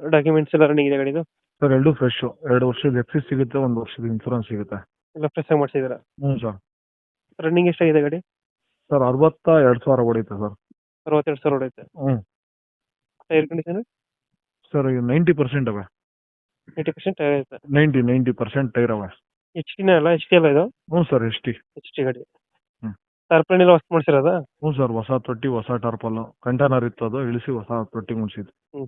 Documents ಎಲ್ಲ running ಇದೆ ಗಾಡಿದು? ಸರ್ ಎರಡು ಫ್ರೆಶ್ ಎರಡು ವರ್ಷದ ಎಫ್ ಸಿ ಸಿಗುತ್ತೆ ಒಂದು ವರ್ಷದ ಇನ್ಶೂರೆನ್ಸ್ ಸಿಗುತ್ತೆ. ಎಲ್ಲ ಫ್ರೆಶ್ ಆಗಿ ಮಾಡಿಸಿದ್ದೀರಾ ಹ್ಞೂ ಸರ್ ರನ್ನಿಂಗ್ ಎಷ್ಟಾಗಿದೆ ಗಾಡಿ? ಸರ್ ಅರವತ್ತ ಎರಡು ಸಾವಿರ ಹೊಡೆಯುತ್ತೆ ಸರ್ ಅರವತ್ತೆರಡು ಸಾವಿರ ಹೊಡೆಯುತ್ತೆ ಹ್ಞೂ ಟೈರ್ ಕಂಡೀಷನ್ ಸರ್ ಈಗ ನೈಂಟಿ ಪರ್ಸೆಂಟ್ ಅವೆ. ಏಯ್ಟಿ ಪರ್ಸೆಂಟ್ ಟೈರ್ ಐತೆ. ನೈಂಟಿ ನೈಂಟಿ ಪರ್ಸೆಂಟ್ ಟೈರ್ ಅವೆ. ಎಚ್ ಟಿನೇ ಅಲ್ಲ? ಎಚ್ ಟಿ ಅಲ್ಲ ಇದು? ಹ್ಞೂ sir H T H T ಗಾಡಿ. ಹ್ಮ್. ಟಾರ್ಪಲಿನ್ ಎಲ್ಲ ಹೊಸ ಮಾಡಿಸಿರೋದಾ? ಹ್ಞೂ ಸರ್ ಹೊಸ ತೊಟ್ಟಿ ಹೊಸ ಟಾರ್ಪಲ್ಲು ಕಂಟೈನರ್ ಇತ್ತು ಅದು ಇಳಿಸಿ ಹೊಸ ತೊಟ್ಟಿ ಮುಗಿಸಿದ್ದು ಹ್ಞೂ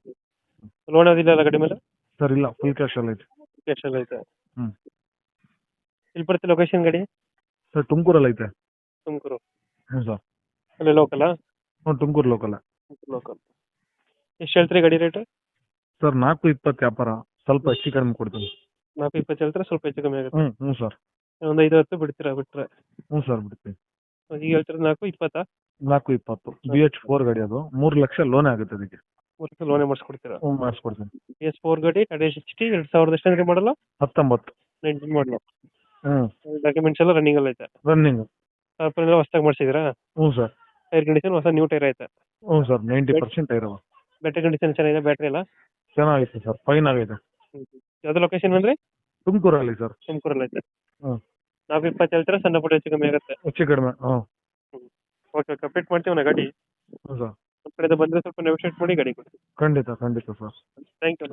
ಲೋನ್ ಅದಿಲ್ಲ ಅಲ್ಲ ಗಾಡಿ ಮೇಲೆ ಸರ್ ಇಲ್ಲ ಫುಲ್ ಕ್ಯಾಶ್ ಅಲ್ಲಿ ಐತೆ. ಕ್ಯಾಶ್ ಎಲ್ಲ ಐತೆ. ಹ್ಮ್. ಇಲ್ಲಿ ಬರುತ್ತೆ ಲೊಕೇಶನ್ ಗಾಡಿ? ಸರ್ ತುಮಕೂರಲ್ಲಿ ಐತೆ. ತುಮಕೂರು. ಹ್ಞೂ ಸರ್ ಅಲ್ಲೇ ಲೋಕಲ್ ಹ್ಞೂ ತುಮಕೂರು ಲೋಕಲ್ ಲೋಕಲ್ ಎಷ್ಟು ಹೇಳ್ತೀರಿ ಗಾಡಿ ರೇಟ್ ಸರ್ ನಾಲ್ಕು ಇಪ್ಪತ್ತು ವ್ಯಾಪಾರ. ಸ್ವಲ್ಪ ಹೆಚ್ಚು ಕಡಿಮೆ ಕೊಡ್ತೀನಿ. ನಾಲ್ಕು ಇಪ್ಪತ್ತು ಹೇಳ್ತಾರೆ? ಸ್ವಲ್ಪ ಹೆಚ್ಚು ಕಮ್ಮಿ ಆಗುತ್ತೆ. ಹ್ಞೂ ಹ್ಞೂ ಸರ್ ಒಂದು ಐದು ಹತ್ತು ಬಿಡ್ತೀರಾ ಬಿಟ್ರೆ? ಹ್ಞೂ ಸರ್ ಬಿಡ್ತೀನಿ. ಈಗ ಹೇಳ್ತಾರೆ ನಾಲ್ಕು ಇಪ್ಪತ್ತಾ? ನಾಲ್ಕು ಇಪ್ಪತ್ತು. ಬಿ ಎಚ್ ಫೋರ್ ಗಾಡಿ ಅದು. ಮೂರು ಲಕ್ಷ ಲೋನ್ ಆಗುತ್ತೆ ಅದಕ್ಕೆ. ಮೂರು ಲೋನೇ ಮಾಡಿಸ್ಕೊಡ್ತೀರಾ? ಹ್ಞೂ ಮಾಡಿಸ್ಕೊಡ್ತೀನಿ. ಎಸ್ ಫೋರ್ ಗಾಡಿ ಟಾಟಾ ಸಿಕ್ಸ್ಟಿ ಎರಡು ಸಾವಿರದ ಎಷ್ಟು ಅಂದ್ರೆ ಮಾಡಲ್ಲ? ಹತ್ತೊಂಬತ್ತು. ನೈನ್ಟೀನ್ ಮಾಡಲ್ಲ. ಹ್ಞೂ ಡಾಕ್ಯುಮೆಂಟ್ಸ್ ಎಲ್ಲ ರನ್ನಿಂಗ್ ಅಲ್ಲಿ ಐತೆ. ರನ್ನಿಂಗ್ ಟಾರ್ಪಲಿನ್ ಎಲ್ಲ ಹೊಸ್ದಾಗಿ ಮಾಡಿಸಿದ್ರಾ? ಹ್ಞೂ ಸರ್. ಟೈರ್ ಕಂಡೀಷನ್ ಹೊಸ ನ್ಯೂ ಟೈರ್ ಐತೆ. ಹ್ಞೂ ಸರ್ ನೈಂಟಿ ಪರ್ಸೆಂಟ್ ಇರೋದು ಬ್ಯಾಟ್ರಿ ಕಂಡೀಷನ್ ಚೆನ್ನಾಗಿದೆ ಬ್ಯಾಟ್ರಿ ಎಲ್ಲ? ಚೆನ್ನಾಗೈತೆ ಸರ್ ಫೈನ್ ಆಗೈತೆ ಯಾವ್ದು ಲೊಕೇಶನ್ ಅಂದ್ರೆ? ತುಮಕೂರಲ್ಲಿ ಸರ್. ತುಮಕೂರಲ್ಲಿ ಐತೆ. ಹ್ಮ್. ನಾಲ್ಕು ಇಪ್ಪತ್ತು ಹೇಳ್ತಾರೆ ಸಣ್ಣ ಪುಟ್ಟ ಹೆಚ್ಚು ಕಮ್ಮಿ ಆಗುತ್ತೆ? ಹೆಚ್ಚು ಕಡಿಮೆ ಹ್ಞೂ. ಓಕೆ ಕಂಪ್ಲೀಟ್ ಮಾಡ್ತೀವಿ ನಾ ಗಾಡಿ. ಹ್ಞೂ ಸರ್. ನಮ್ಮ ಕಡೆಯಿಂದ ಬಂದರೆ ಸ್ವಲ್ಪ ನೆಗೋಷಿಯೇಟ್ ಮಾಡಿ ಗಾಡಿ ಕೊಡ್ತೀವಿ ಖಂಡಿತ ಖಂಡಿತ ಸರ್. Thank you